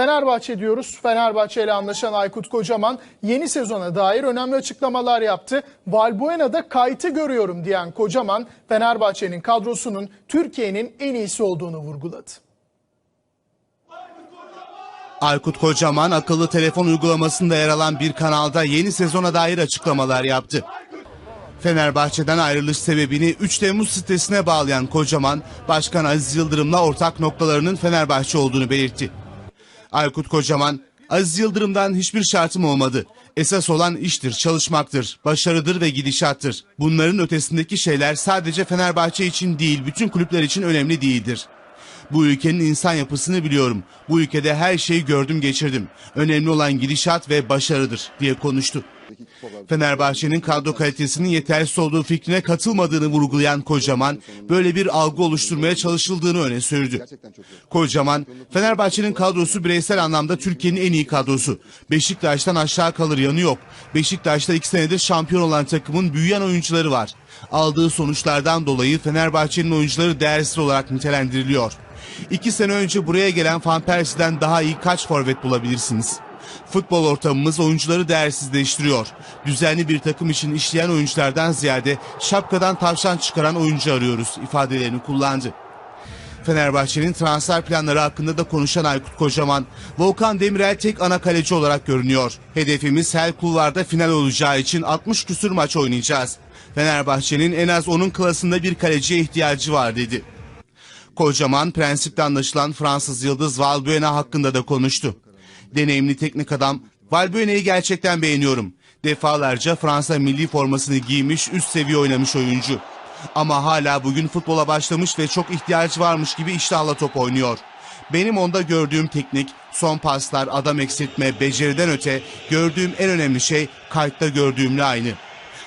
Fenerbahçe diyoruz. Fenerbahçe ile anlaşan Aykut Kocaman yeni sezona dair önemli açıklamalar yaptı. Valbuena'da kayıtı görüyorum diyen Kocaman, Fenerbahçe'nin kadrosunun Türkiye'nin en iyisi olduğunu vurguladı. Aykut Kocaman akıllı telefon uygulamasında yer alan bir kanalda yeni sezona dair açıklamalar yaptı. Fenerbahçe'den ayrılış sebebini 3 Temmuz sitesine bağlayan Kocaman, Başkan Aziz Yıldırım'la ortak noktalarının Fenerbahçe olduğunu belirtti. Aykut Kocaman, Aziz Yıldırım'dan hiçbir şartım olmadı. Esas olan iştir, çalışmaktır, başarıdır ve gidişattır. Bunların ötesindeki şeyler sadece Fenerbahçe için değil, bütün kulüpler için önemli değildir. Bu ülkenin insan yapısını biliyorum. Bu ülkede her şeyi gördüm geçirdim. Önemli olan gidişat ve başarıdır diye konuştu. Fenerbahçe'nin kadro kalitesinin yetersiz olduğu fikrine katılmadığını vurgulayan Kocaman, böyle bir algı oluşturmaya çalışıldığını öne sürdü. Kocaman, Fenerbahçe'nin kadrosu bireysel anlamda Türkiye'nin en iyi kadrosu. Beşiktaş'tan aşağı kalır yanı yok. Beşiktaş'ta iki senedir şampiyon olan takımın büyüyen oyuncuları var. Aldığı sonuçlardan dolayı Fenerbahçe'nin oyuncuları değersiz olarak nitelendiriliyor. İki sene önce buraya gelen Van Persie'den daha iyi kaç forvet bulabilirsiniz? Futbol ortamımız oyuncuları değersizleştiriyor. Düzenli bir takım için işleyen oyunculardan ziyade şapkadan tavşan çıkaran oyuncu arıyoruz ifadelerini kullandı. Fenerbahçe'nin transfer planları hakkında da konuşan Aykut Kocaman, Volkan Demirel tek ana kaleci olarak görünüyor. Hedefimiz her kulvarda final olacağı için 60 küsür maç oynayacağız. Fenerbahçe'nin en az onun klasında bir kaleciye ihtiyacı var dedi. Kocaman prensipte anlaşılan Fransız yıldız Valbuena hakkında da konuştu. Deneyimli teknik adam Valbuena'yı gerçekten beğeniyorum. Defalarca Fransa milli formasını giymiş, üst seviye oynamış oyuncu. Ama hala bugün futbola başlamış ve çok ihtiyacı varmış gibi iştahla top oynuyor. Benim onda gördüğüm teknik, son paslar, adam eksiltme, beceriden öte gördüğüm en önemli şey kayıtta gördüğümle aynı.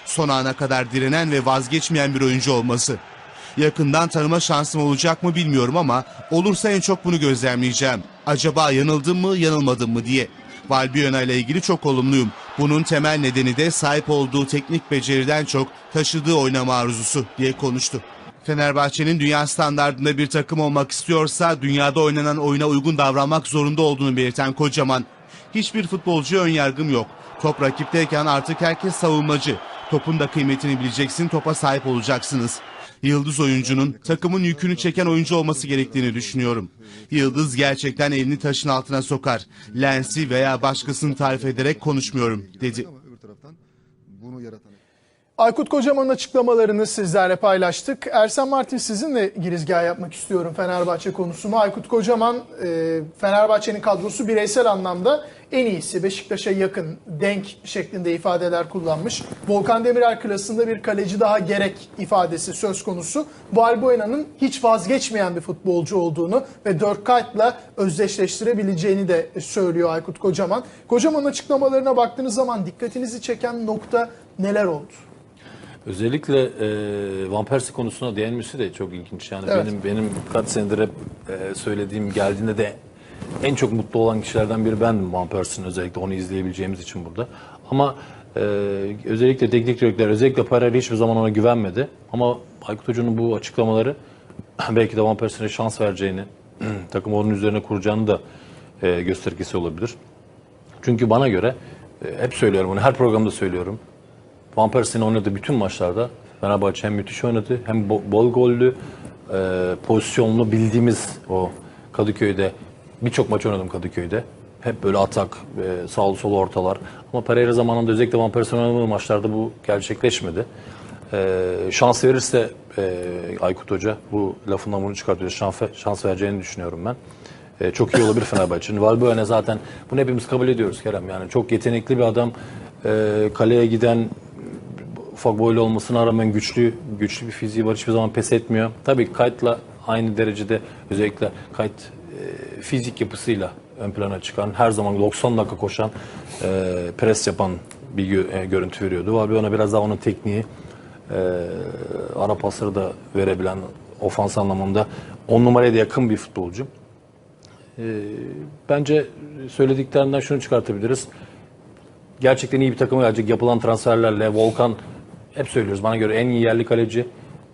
Son ana kadar direnen ve vazgeçmeyen bir oyuncu olması. Yakından tanıma şansım olacak mı bilmiyorum ama olursa en çok bunu gözlemleyeceğim. Acaba yanıldım mı yanılmadım mı diye. Valbuena ile ilgili çok olumluyum. Bunun temel nedeni de sahip olduğu teknik beceriden çok taşıdığı oynama arzusu diye konuştu. Fenerbahçe'nin dünya standartında bir takım olmak istiyorsa dünyada oynanan oyuna uygun davranmak zorunda olduğunu belirten Kocaman. Hiçbir futbolcuya ön yargım yok. Top rakipteyken artık herkes savunmacı. Topun da kıymetini bileceksin, topa sahip olacaksınız. Yıldız oyuncunun takımın yükünü çeken oyuncu olması gerektiğini düşünüyorum. Yıldız gerçekten elini taşın altına sokar. Lensi veya başkasını tarif ederek konuşmuyorum dedi. Ama öbür taraftan bunu yaratan Aykut Kocaman'ın açıklamalarını sizlerle paylaştık. Ersen Martin sizinle girizgah yapmak istiyorum Fenerbahçe konusunu. Aykut Kocaman e, Fenerbahçe'nin kadrosu bireysel anlamda en iyisi. Beşiktaş'a yakın, denk şeklinde ifadeler kullanmış. Volkan Demirel klasında bir kaleci daha gerek ifadesi söz konusu. Valbuena'nın hiç vazgeçmeyen bir futbolcu olduğunu ve Dirk Kuyt'la özdeşleştirebileceğini de söylüyor Aykut Kocaman. Kocaman'ın açıklamalarına baktığınız zaman dikkatinizi çeken nokta neler oldu? Özellikle e, Van Persie konusuna değinmesi de çok ilginç. Yani Evet. benim benim kaç senedir hep e, söylediğim geldiğinde de en çok mutlu olan kişilerden biri bendim Van Persie'nin özellikle onu izleyebileceğimiz için burada. Ama e, özellikle teknik direktör özellikle Pereira hiçbir zaman ona güvenmedi. Ama Aykut Hoca'nın bu açıklamaları belki de Van Persie'ne şans vereceğini, takım onun üzerine kuracağını da e, göstergesi olabilir. Çünkü bana göre e, hep söylüyorum bunu her programda söylüyorum. Van Persie'nin oynadığı bütün maçlarda Fenerbahçe hem müthiş oynadı hem bo- bol gollü, e, pozisyonlu bildiğimiz o Kadıköy'de birçok maç oynadım Kadıköy'de. Hep böyle atak, e, sağlı sol ortalar. Ama Pereira zamanında özellikle Van Persie'nin oynadığı maçlarda bu gerçekleşmedi. E, şans verirse e, Aykut Hoca bu lafından bunu çıkartıyor. Şans, şans vereceğini düşünüyorum ben. E, çok iyi olabilir Fenerbahçe'nin. Valbuena zaten bunu hepimiz kabul ediyoruz Kerem. Yani çok yetenekli bir adam. E, kaleye giden ufak boylu olmasına rağmen güçlü güçlü bir fiziği var. Hiçbir zaman pes etmiyor. Tabii Kayt'la aynı derecede özellikle Kayt e, fizik yapısıyla ön plana çıkan, her zaman 90 dakika koşan, e, pres yapan bir gö- e, görüntü veriyordu. Valbuena biraz daha onun tekniği, e, ara pasları da verebilen ofans anlamında 10 numaraya da yakın bir futbolcu. E, bence söylediklerinden şunu çıkartabiliriz gerçekten iyi bir takıma gelecek yapılan transferlerle Volkan hep söylüyoruz bana göre en iyi yerli kaleci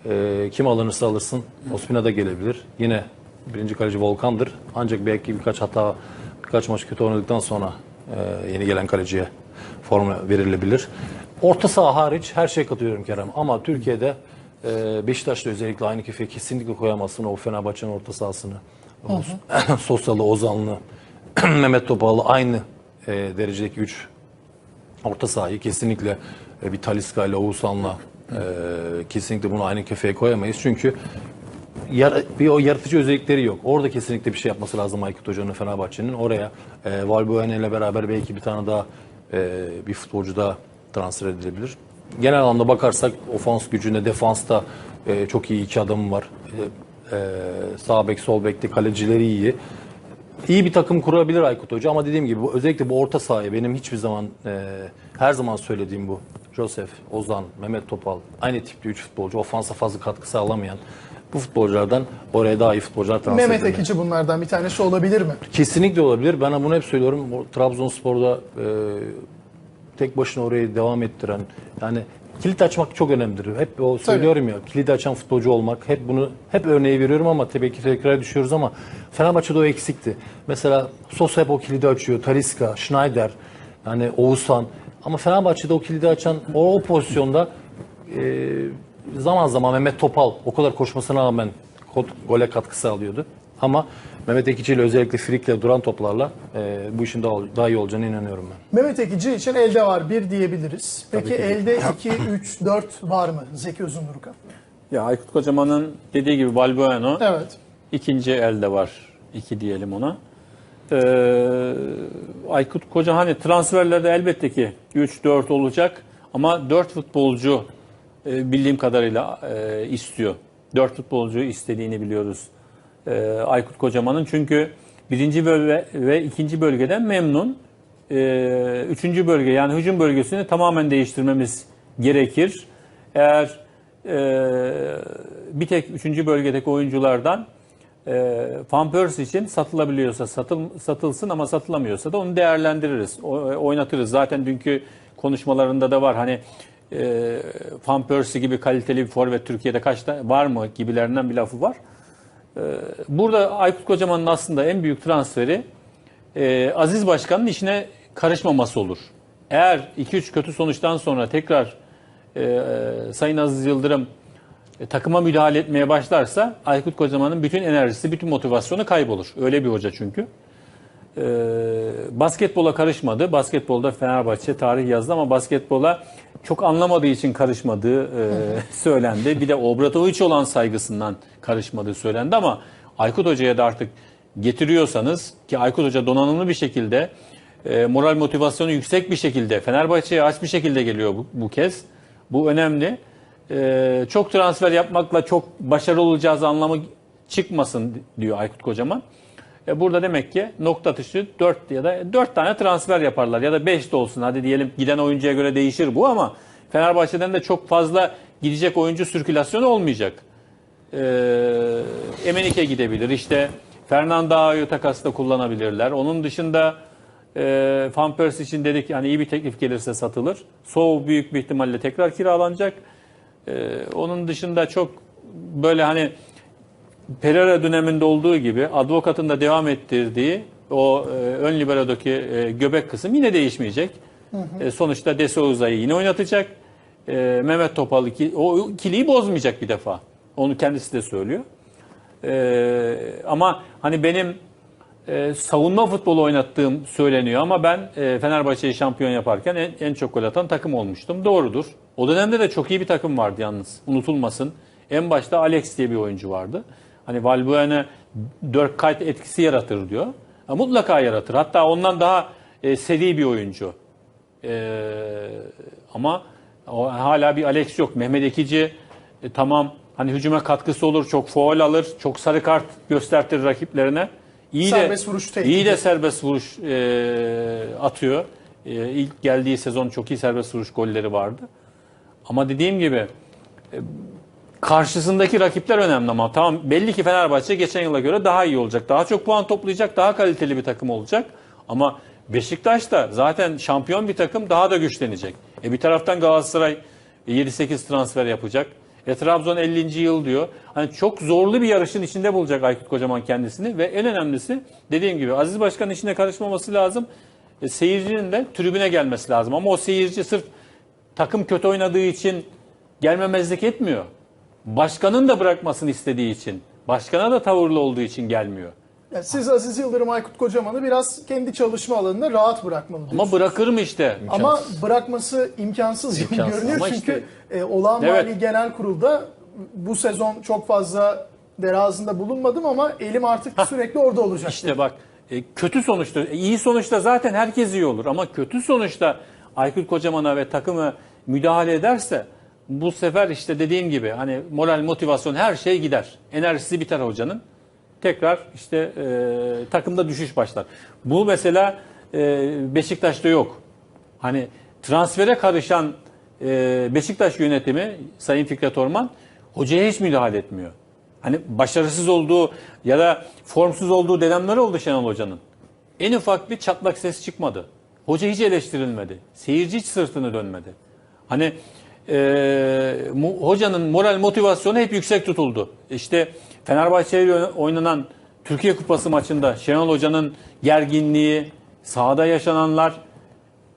Ee, kim alınırsa alırsın Ospina da gelebilir yine birinci kaleci Volkan'dır ancak belki birkaç hata birkaç maç kötü oynadıktan sonra e, yeni gelen kaleciye forma verilebilir. Orta saha hariç her şeye katılıyorum Kerem. Ama Türkiye'de e, Beşiktaş'ta özellikle aynı kefeye kesinlikle koyamazsın o Fenerbahçe'nin orta sahasını. Sosyalı, Ozanlı, Mehmet Topal'ı aynı e, derecedeki 3 orta sahayı kesinlikle e, bir Taliska ile Oğuzhan'la e, kesinlikle bunu aynı kefeye koyamayız. Çünkü yar- bir o yaratıcı özellikleri yok. Orada kesinlikle bir şey yapması lazım Aykut Hoca'nın Fenerbahçe'nin. Oraya e, Valbuena ile beraber belki bir tane daha e, bir futbolcu daha transfer edilebilir. Genel anlamda bakarsak ofans gücünde, defansta e, çok iyi iki adamı var. E, e, sağ bek, sol bekte kalecileri iyi. İyi bir takım kurabilir Aykut Hoca ama dediğim gibi bu, özellikle bu orta sahaya benim hiçbir zaman e, her zaman söylediğim bu. Josef, Ozan, Mehmet Topal aynı tipte 3 futbolcu ofansa fazla katkı sağlamayan bu futbolculardan oraya daha iyi futbolcular transfer Mehmet edilmeli. Ekici bunlardan bir tanesi olabilir mi? Kesinlikle olabilir. Ben bunu hep söylüyorum. Trabzonspor'da e, tek başına orayı devam ettiren yani kilit açmak çok önemlidir. Hep o söylüyorum ya kilit açan futbolcu olmak. Hep bunu hep örneği veriyorum ama tabii ki tekrar düşüyoruz ama Fenerbahçe'de o eksikti. Mesela Sosa hep o kilidi açıyor. Taliska, Schneider, yani Oğuzhan. Ama Fenerbahçe'de o kilidi açan o, o pozisyonda e, zaman zaman Mehmet Topal o kadar koşmasına rağmen gole katkı sağlıyordu. Ama Mehmet Ekici ile özellikle frikle duran toplarla e, bu işin daha, daha iyi olacağına inanıyorum ben. Mehmet Ekici için elde var bir diyebiliriz. Peki elde 2, 3, 4 var mı Zeki Uzunduruk'a? Ya Aykut Kocaman'ın dediği gibi Balbueno Evet. ikinci elde var. iki diyelim ona. Ee, Aykut Kocaman hani transferlerde elbette ki 3-4 olacak ama 4 futbolcu e, bildiğim kadarıyla e, istiyor. 4 futbolcu istediğini biliyoruz e, Aykut Kocaman'ın. Çünkü birinci bölge ve ikinci bölgeden memnun. E, üçüncü bölge yani hücum bölgesini tamamen değiştirmemiz gerekir. Eğer e, bir tek üçüncü bölgedeki oyunculardan e, Van için satılabiliyorsa satıl, satılsın ama satılamıyorsa da onu değerlendiririz, o- oynatırız. Zaten dünkü konuşmalarında da var hani e, Van gibi kaliteli bir forvet Türkiye'de kaç tane var mı gibilerinden bir lafı var. E, burada Aykut Kocaman'ın aslında en büyük transferi e, Aziz Başkan'ın işine karışmaması olur. Eğer 2-3 kötü sonuçtan sonra tekrar e, Sayın Aziz Yıldırım e, takıma müdahale etmeye başlarsa Aykut Kocaman'ın bütün enerjisi, bütün motivasyonu kaybolur. Öyle bir hoca çünkü. E, basketbola karışmadı. Basketbolda Fenerbahçe tarih yazdı ama basketbola çok anlamadığı için karışmadığı e, söylendi. Bir de Obradoviç olan saygısından karışmadığı söylendi ama Aykut Hoca'ya da artık getiriyorsanız ki Aykut Hoca donanımlı bir şekilde e, moral motivasyonu yüksek bir şekilde Fenerbahçe'ye aç bir şekilde geliyor bu, bu kez. Bu önemli. E, çok transfer yapmakla çok başarılı olacağız anlamı çıkmasın diyor Aykut Kocaman. E, burada demek ki nokta atışı 4 ya da 4 tane transfer yaparlar ya da 5 de olsun. Hadi diyelim giden oyuncuya göre değişir bu ama Fenerbahçe'den de çok fazla gidecek oyuncu sirkülasyonu olmayacak. E, Emenike gidebilir. İşte Fernando Ağa'yı takasla kullanabilirler. Onun dışında e, Van Persie için dedik yani iyi bir teklif gelirse satılır. Sov büyük bir ihtimalle tekrar kiralanacak. E, onun dışında çok böyle hani Pereira döneminde olduğu gibi advokatın da devam ettirdiği o e, ön liberodaki e, göbek kısım yine değişmeyecek. E, sonuçta De Souza'yı yine oynatacak. E, Mehmet Topal iki, o ikiliyi bozmayacak bir defa. Onu kendisi de söylüyor. E, ama hani benim e, savunma futbolu oynattığım söyleniyor ama ben e, Fenerbahçe'yi şampiyon yaparken en, en çok gol atan takım olmuştum. Doğrudur. O dönemde de çok iyi bir takım vardı yalnız. Unutulmasın. En başta Alex diye bir oyuncu vardı. Hani Valbuena dört kayıt etkisi yaratır diyor. Ha, mutlaka yaratır. Hatta ondan daha e, seri bir oyuncu. E, ama o, hala bir Alex yok. Mehmet Ekici e, tamam hani hücuma katkısı olur, çok faul alır, çok sarı kart göstertir rakiplerine. İyi Serbest de, vuruş iyi de serbest vuruş e, atıyor. E, ilk geldiği sezon çok iyi serbest vuruş golleri vardı. Ama dediğim gibi e, karşısındaki rakipler önemli ama tamam belli ki Fenerbahçe geçen yıla göre daha iyi olacak. Daha çok puan toplayacak, daha kaliteli bir takım olacak. Ama Beşiktaş da zaten şampiyon bir takım daha da güçlenecek. E bir taraftan Galatasaray 7-8 transfer yapacak. E, Trabzon 50. yıl diyor. Hani çok zorlu bir yarışın içinde bulacak Aykut Kocaman kendisini ve en önemlisi dediğim gibi Aziz Başkan'ın içine karışmaması lazım. E, seyircinin de tribüne gelmesi lazım. Ama o seyirci sırf takım kötü oynadığı için gelmemezlik etmiyor. Başkanın da bırakmasını istediği için, başkana da tavırlı olduğu için gelmiyor. Yani siz Aziz Yıldırım, Aykut Kocaman'ı biraz kendi çalışma alanında rahat bırakmalı diyorsunuz. Ama bırakır mı işte? Ama bırakması imkansız gibi İmkansız. görünüyor. Ama Çünkü işte- e, olağan Evet. mali genel kurulda bu sezon çok fazla derazında bulunmadım ama elim artık sürekli orada olacak. İşte bak e, kötü sonuçta, e, iyi sonuçta zaten herkes iyi olur ama kötü sonuçta Aykut Kocaman'a ve takımı müdahale ederse bu sefer işte dediğim gibi hani moral, motivasyon her şey gider. Enerjisi biter hocanın. Tekrar işte e, takımda düşüş başlar. Bu mesela e, Beşiktaş'ta yok. Hani transfere karışan e, Beşiktaş yönetimi Sayın Fikret Orman hocaya hiç müdahale etmiyor. Hani başarısız olduğu ya da formsuz olduğu dönemler oldu Şenol Hoca'nın. En ufak bir çatlak ses çıkmadı. Hoca hiç eleştirilmedi. Seyirci hiç sırtını dönmedi. Hani e, mu- hocanın moral motivasyonu hep yüksek tutuldu. İşte Fenerbahçe ile oynanan Türkiye Kupası maçında Şenol Hoca'nın gerginliği, sahada yaşananlar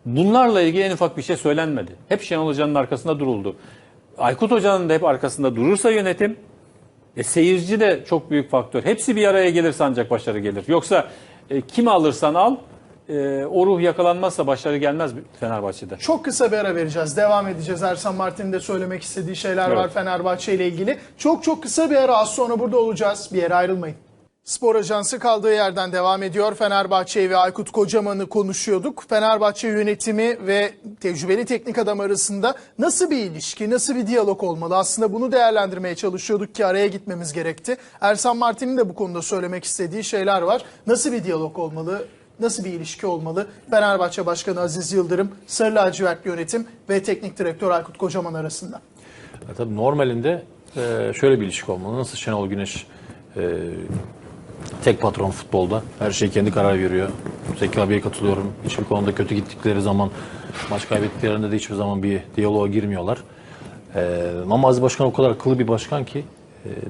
bunlarla ilgili en ufak bir şey söylenmedi. Hep Şenol Hoca'nın arkasında duruldu. Aykut Hoca'nın da hep arkasında durursa yönetim e, seyirci de çok büyük faktör. Hepsi bir araya gelirse ancak başarı gelir. Yoksa e, kimi alırsan al e, o ruh yakalanmazsa başarı gelmez Fenerbahçe'de. Çok kısa bir ara vereceğiz. Devam edeceğiz. Ersan Martin'in de söylemek istediği şeyler Evet. var Fenerbahçe ile ilgili. Çok çok kısa bir ara az sonra burada olacağız. Bir yere ayrılmayın. Spor Ajansı kaldığı yerden devam ediyor. Fenerbahçe ve Aykut Kocaman'ı konuşuyorduk. Fenerbahçe yönetimi ve tecrübeli teknik adam arasında nasıl bir ilişki, nasıl bir diyalog olmalı? Aslında bunu değerlendirmeye çalışıyorduk ki araya gitmemiz gerekti. Ersan Martin'in de bu konuda söylemek istediği şeyler var. Nasıl bir diyalog olmalı? Nasıl bir ilişki olmalı? Fenerbahçe Başkanı Aziz Yıldırım, Sarı Lacivert Yönetim ve Teknik Direktör Aykut Kocaman arasında. Ya tabii normalinde e, şöyle bir ilişki olmalı. Nasıl Şenol Güneş e, tek patron futbolda. Her şey kendi karar veriyor. Zeki abiye katılıyorum. Hiçbir konuda kötü gittikleri zaman, maç kaybettiklerinde de hiçbir zaman bir diyaloğa girmiyorlar. E, ama Aziz Başkan o kadar akıllı bir başkan ki e,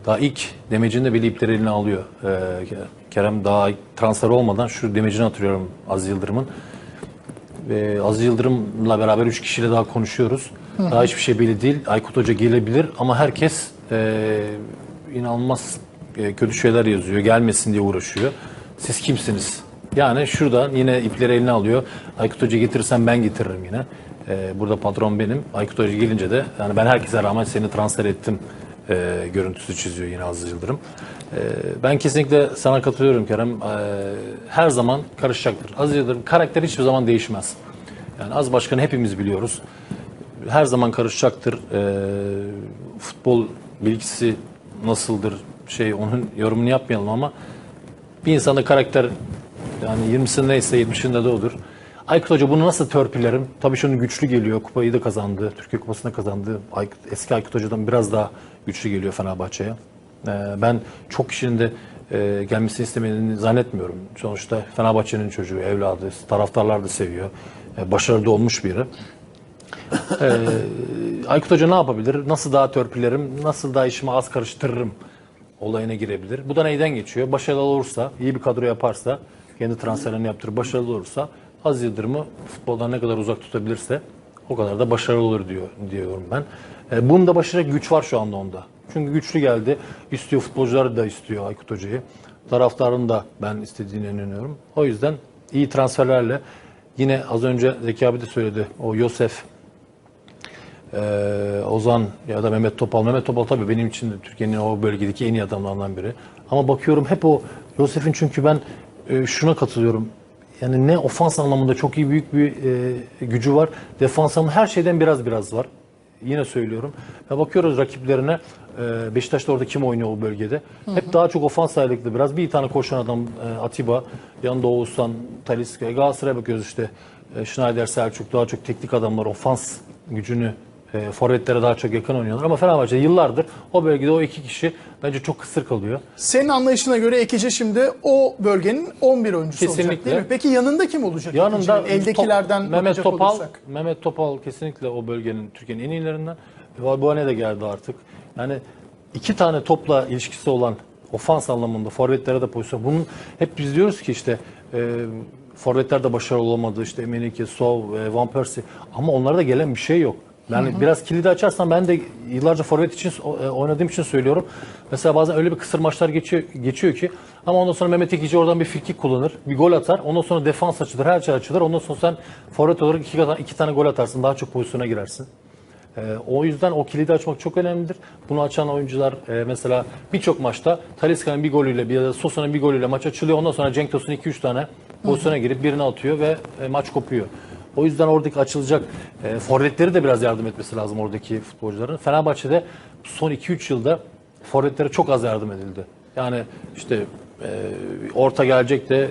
daha ilk demecinde bile ipleri eline alıyor. E, Kerem daha transfer olmadan şu demecini hatırlıyorum Aziz Yıldırım'ın. Ve Aziz Yıldırım'la beraber üç kişiyle daha konuşuyoruz. Daha hiçbir şey belli değil. Aykut Hoca gelebilir ama herkes e, inanılmaz e, kötü şeyler yazıyor. Gelmesin diye uğraşıyor. Siz kimsiniz? Yani şuradan yine ipleri eline alıyor. Aykut Hoca getirirsen ben getiririm yine. E, burada patron benim. Aykut Hoca gelince de yani ben herkese rağmen seni transfer ettim e, görüntüsü çiziyor yine Aziz Yıldırım. E, ben kesinlikle sana katılıyorum Kerem. E, her zaman karışacaktır. Aziz Yıldırım karakter hiçbir zaman değişmez. Yani Az Başkan'ı hepimiz biliyoruz. Her zaman karışacaktır. E, futbol bilgisi nasıldır şey onun yorumunu yapmayalım ama bir insanda karakter yani 20'sinde neyse 70'inde de odur. Aykut Hoca bunu nasıl törpülerim? Tabii şunun güçlü geliyor. Kupayı da kazandı. Türkiye Kupası'nda kazandı. Eski Aykut Hoca'dan biraz daha güçlü geliyor Fenerbahçe'ye. Ee, ben çok kişinin de e, gelmesini istemediğini zannetmiyorum. Sonuçta Fenerbahçe'nin çocuğu, evladı, taraftarlar da seviyor. E, başarılı olmuş biri. Ee, Aykut Hoca ne yapabilir? Nasıl daha törpülerim? Nasıl daha işimi az karıştırırım? Olayına girebilir. Bu da neyden geçiyor? Başarılı olursa, iyi bir kadro yaparsa, kendi transferlerini yaptırır, başarılı olursa Aziz Yıldırım'ı futboldan ne kadar uzak tutabilirse o kadar da başarılı olur diyor diyorum ben. E, bunun da başaracak güç var şu anda onda. Çünkü güçlü geldi. İstiyor futbolcular da istiyor Aykut Hoca'yı. Taraftarın da ben istediğine inanıyorum. O yüzden iyi transferlerle yine az önce Zeki abi de söyledi. O Yosef ee, Ozan ya da Mehmet Topal. Mehmet Topal tabii benim için de Türkiye'nin o bölgedeki en iyi adamlarından biri. Ama bakıyorum hep o Yosef'in çünkü ben e, şuna katılıyorum. Yani ne ofans anlamında çok iyi büyük bir e, gücü var. Defans anlamında her şeyden biraz biraz var. Yine söylüyorum. Ya bakıyoruz rakiplerine. E, Beşiktaş'ta orada kim oynuyor o bölgede? Hep daha çok ofans ağırlıklı biraz. Bir tane koşan adam e, Atiba. Yanında Oğuzhan, Talisca. Galatasaray'a bakıyoruz işte. E, Schneider, Selçuk daha çok teknik adamlar ofans gücünü e, forvetlere daha çok yakın oynuyorlar. Ama Fenerbahçe yıllardır o bölgede o iki kişi bence çok kısır kalıyor. Senin anlayışına göre Ekici şimdi o bölgenin 11 oyuncusu olacak Kesinlikle. değil mi? Peki yanında kim olacak Yanında Ekici'nin? Eldekilerden Top- Mehmet bakacak Topal, olursak. Mehmet Topal kesinlikle o bölgenin Türkiye'nin en iyilerinden. Valbuene de geldi artık. Yani iki tane topla ilişkisi olan ofans anlamında forvetlere de pozisyon. Bunun hep biz diyoruz ki işte e, forvetler de başarılı olamadı. İşte Emenike, Sov, e, Van Persie ama onlarda gelen bir şey yok. Yani biraz kilidi açarsan ben de yıllarca forvet için e, oynadığım için söylüyorum. Mesela bazen öyle bir kısır maçlar geçiyor, geçiyor ki ama ondan sonra Mehmet Ekici oradan bir frikik kullanır. Bir gol atar. Ondan sonra defans açılır. Her şey açılır. Ondan sonra sen forvet olarak iki, iki tane gol atarsın. Daha çok pozisyona girersin. Ee, o yüzden o kilidi açmak çok önemlidir. Bunu açan oyuncular e, mesela birçok maçta Talisca'nın bir golüyle ya da Sosa'nın bir golüyle maç açılıyor. Ondan sonra Cenk Tosun 2-3 tane pozisyona girip birini atıyor ve e, maç kopuyor. O yüzden oradaki açılacak e, forvetleri de biraz yardım etmesi lazım oradaki futbolcuların. Fenerbahçe'de son 2-3 yılda forvetlere çok az yardım edildi. Yani işte e, orta gelecek de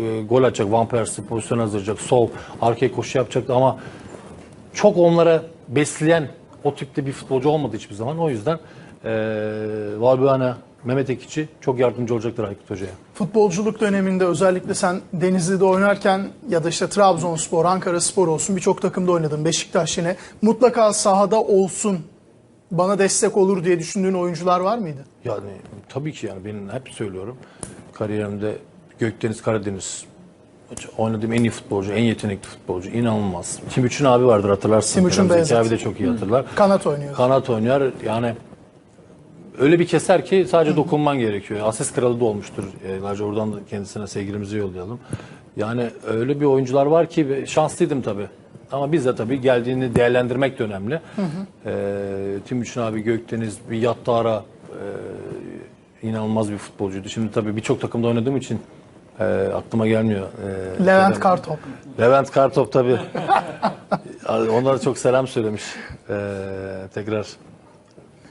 e, gol atacak, Van Persie pozisyon hazırlayacak, sol arkaya koşu yapacak ama çok onlara besleyen o tipte bir futbolcu olmadı hiçbir zaman. O yüzden e, Valbuena, Mehmet Ekici çok yardımcı olacaktır Aykut Hoca'ya. Futbolculuk döneminde özellikle sen Denizli'de oynarken ya da işte Trabzonspor, Ankara Spor olsun birçok takımda oynadın. Beşiktaş yine mutlaka sahada olsun bana destek olur diye düşündüğün oyuncular var mıydı? Yani tabii ki yani benim hep söylüyorum. Kariyerimde Gökdeniz Karadeniz oynadığım en iyi futbolcu, en yetenekli futbolcu. inanılmaz. Timuçin abi vardır hatırlarsın. Timuçin Beyazıt. abi de çok iyi hatırlar. Kanat oynuyor. Kanat oynuyor. Yani öyle bir keser ki sadece dokunman gerekiyor. Asist kralı da olmuştur. Yıllarca oradan da kendisine sevgilimizi yollayalım. Yani öyle bir oyuncular var ki şanslıydım tabii. Ama biz de tabii geldiğini değerlendirmek de önemli. Ee, Timuçin abi Gökdeniz, bir Yattara e, inanılmaz bir futbolcuydu. Şimdi tabii birçok takımda oynadığım için e, aklıma gelmiyor. E, Levent şeyden- Kartop. Levent Kartop tabii. Onlara çok selam söylemiş. Ee, tekrar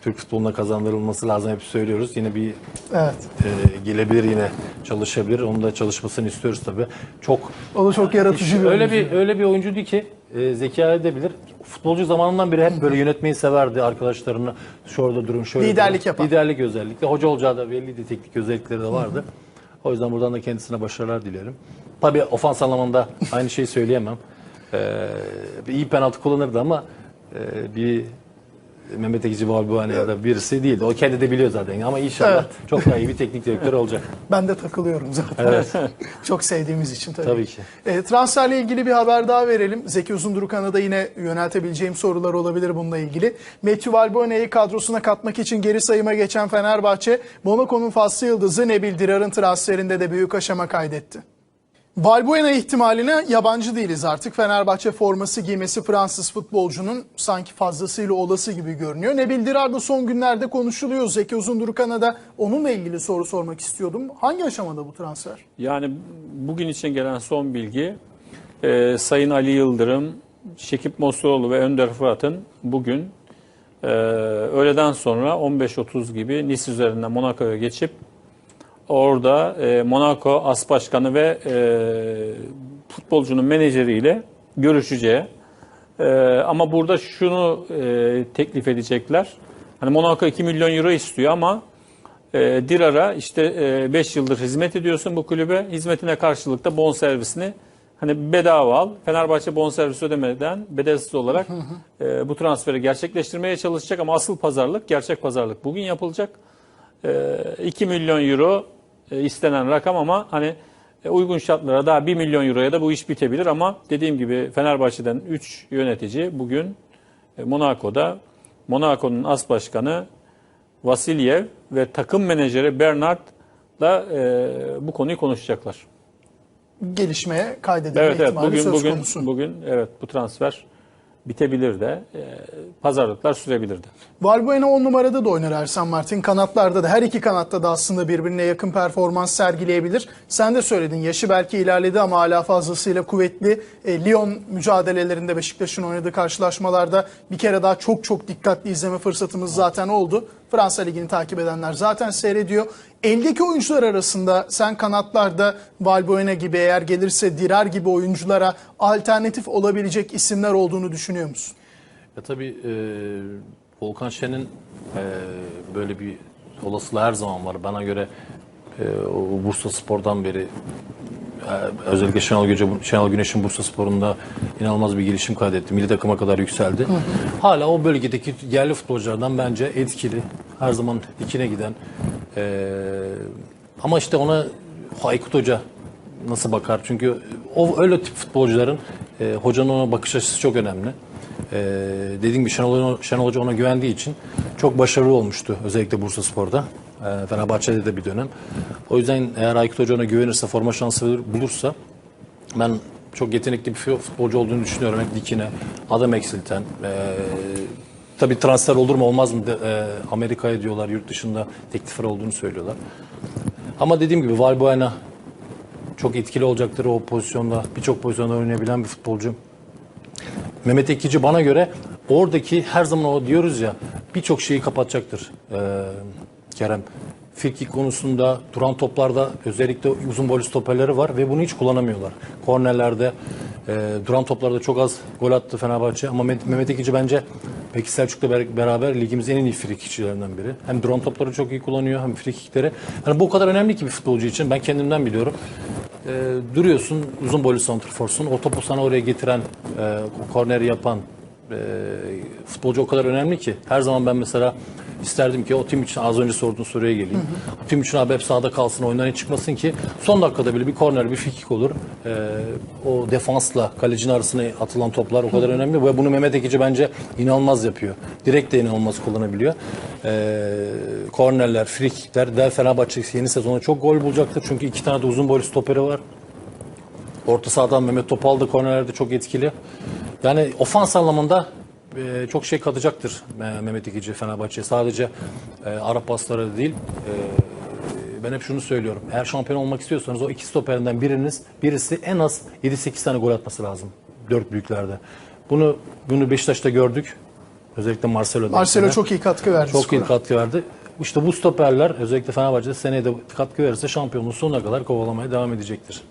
Türk futboluna kazandırılması lazım hep söylüyoruz. Yine bir Evet. e, gelebilir yine çalışabilir. Onun da çalışmasını istiyoruz tabii. Çok O da çok yaratıcı bir öyle bir öyle bir oyuncuydu ki e, zeka edebilir. Futbolcu zamanından beri hep böyle yönetmeyi severdi arkadaşlarını. Şurada durun, şöyle Liderlik durun. yapan. Liderlik özellikle. Hoca olacağı da belliydi. Teknik özellikleri de vardı. O yüzden buradan da kendisine başarılar dilerim. Tabii ofans anlamında aynı şeyi söyleyemem. Ee, iyi penaltı kullanırdı ama e, bir Mehmet Ekici Balbuane ya da birisi değildi. O kendi de biliyor zaten ama inşallah Evet. çok daha iyi bir teknik direktör olacak. Ben de takılıyorum zaten. çok sevdiğimiz için tabii. Tabii ki. E, transferle ilgili bir haber daha verelim. Zeki Uzundurukan'a da yine yöneltebileceğim sorular olabilir bununla ilgili. Matthew Valbuena'yı kadrosuna katmak için geri sayıma geçen Fenerbahçe, Monaco'nun faslı yıldızı Nebil Dirar'ın transferinde de büyük aşama kaydetti. Valbuena ihtimaline yabancı değiliz artık. Fenerbahçe forması giymesi Fransız futbolcunun sanki fazlasıyla olası gibi görünüyor. Nebil Dirar da son günlerde konuşuluyor. Zeki Uzundurukan'a da onunla ilgili soru sormak istiyordum. Hangi aşamada bu transfer? Yani bugün için gelen son bilgi e, Sayın Ali Yıldırım, Şekip Mosuoğlu ve Önder Fırat'ın bugün e, öğleden sonra 15.30 gibi Nice üzerinden Monaco'ya geçip orada e, Monaco As Başkanı ve e, futbolcunun menajeriyle görüşeceği. E, ama burada şunu e, teklif edecekler. Hani Monaco 2 milyon euro istiyor ama e, Dirar'a işte 5 yıldır hizmet ediyorsun bu kulübe. Hizmetine karşılık da bonservisini hani bedava al. Fenerbahçe bonservis ödemeden bedelsiz olarak e, bu transferi gerçekleştirmeye çalışacak ama asıl pazarlık, gerçek pazarlık bugün yapılacak. E, 2 milyon euro e, istenen rakam ama hani e, uygun şartlara daha 1 milyon euroya da bu iş bitebilir ama dediğim gibi Fenerbahçe'den 3 yönetici bugün e, Monaco'da Monaco'nun as başkanı Vasilyev ve takım menajeri Bernard'la e, bu konuyu konuşacaklar. Gelişmeye kaydedilme Evet evet ihtimali bugün söz bugün konusu. bugün evet bu transfer bitebilir de e, pazarlıklar sürebilir de. Valbuena 10 numarada da oynar Ersan Martin. Kanatlarda da her iki kanatta da aslında birbirine yakın performans sergileyebilir. Sen de söyledin yaşı belki ilerledi ama hala fazlasıyla kuvvetli. E, Lyon mücadelelerinde Beşiktaş'ın oynadığı karşılaşmalarda bir kere daha çok çok dikkatli izleme fırsatımız zaten oldu. Fransa Ligi'ni takip edenler zaten seyrediyor. Eldeki oyuncular arasında sen kanatlarda Valbuena gibi eğer gelirse Dirar gibi oyunculara alternatif olabilecek isimler olduğunu düşünüyor musun? Ya tabii e, Volkan Şen'in e, böyle bir olasılığı her zaman var. Bana göre e, o Bursa Spor'dan beri Ee, Özellikle Şenol, Göce, Şenol Güneş'in Bursa Sporu'nda inanılmaz bir gelişim kaydetti. Milli takıma kadar yükseldi. Hala o bölgedeki yerli futbolculardan bence etkili. Her zaman dikine giden. Ee, ama işte ona Aykut Hoca nasıl bakar? Çünkü o öyle tip futbolcuların e, hocanın ona bakış açısı çok önemli. Ee, dediğim gibi Şenol, Şenol Hoca ona güvendiği için çok başarılı olmuştu. Özellikle Bursa Spor'da. Ee, Fenerbahçe'de de bir dönem. O yüzden eğer Aykut Hoca ona güvenirse, forma şansı bulursa ben çok yetenekli bir futbolcu olduğunu düşünüyorum. Hep dikine, adam eksilten. Ee, tabii transfer olur mu olmaz mı de, e, Amerika'ya diyorlar, yurt dışında teklifler olduğunu söylüyorlar. Ama dediğim gibi Valbuena çok etkili olacaktır o pozisyonda. Birçok pozisyonda oynayabilen bir futbolcu. Mehmet Ekici bana göre oradaki her zaman o diyoruz ya birçok şeyi kapatacaktır ee, Kerem. Frikik konusunda duran toplarda özellikle uzun boylu stoperleri var ve bunu hiç kullanamıyorlar. Kornerlerde e, duran toplarda çok az gol attı Fenerbahçe ama Mehmet, Ekici bence Peki Selçuk'la ber- beraber ligimizin en iyi frikikçilerinden biri. Hem duran topları çok iyi kullanıyor hem frikikleri. Yani bu o kadar önemli ki bir futbolcu için. Ben kendimden biliyorum. E, duruyorsun uzun boylu santrforsun. O topu sana oraya getiren, e, korneri yapan e, futbolcu o kadar önemli ki. Her zaman ben mesela isterdim ki o tim için az önce sorduğun soruya geleyim. O tim için abi hep sahada kalsın, oyundan hiç çıkmasın ki son dakikada bile bir korner, bir frikik olur. E, o defansla kalecinin arasına atılan toplar o kadar önemli ve bunu Mehmet Ekici bence inanılmaz yapıyor. Direkt de inanılmaz kullanabiliyor. E, kornerler, frikikler, Del Fenerbahçe yeni sezona çok gol bulacaktır. Çünkü iki tane de uzun boylu stoperi var. Orta sahadan Mehmet Topal da kornerlerde çok etkili. Yani ofans anlamında e, çok şey katacaktır e, Mehmet İkici Fenerbahçe. Sadece e, Arap pasları değil. E, ben hep şunu söylüyorum. Eğer şampiyon olmak istiyorsanız o iki stoperinden biriniz, birisi en az 7-8 tane gol atması lazım. Dört büyüklerde. Bunu bunu Beşiktaş'ta gördük. Özellikle Marcelo'da. Marcelo çok iyi katkı verdi Çok iyi skora. katkı verdi. İşte bu stoperler özellikle Fenerbahçe'de seneye de katkı verirse şampiyonluğu sonuna kadar kovalamaya devam edecektir.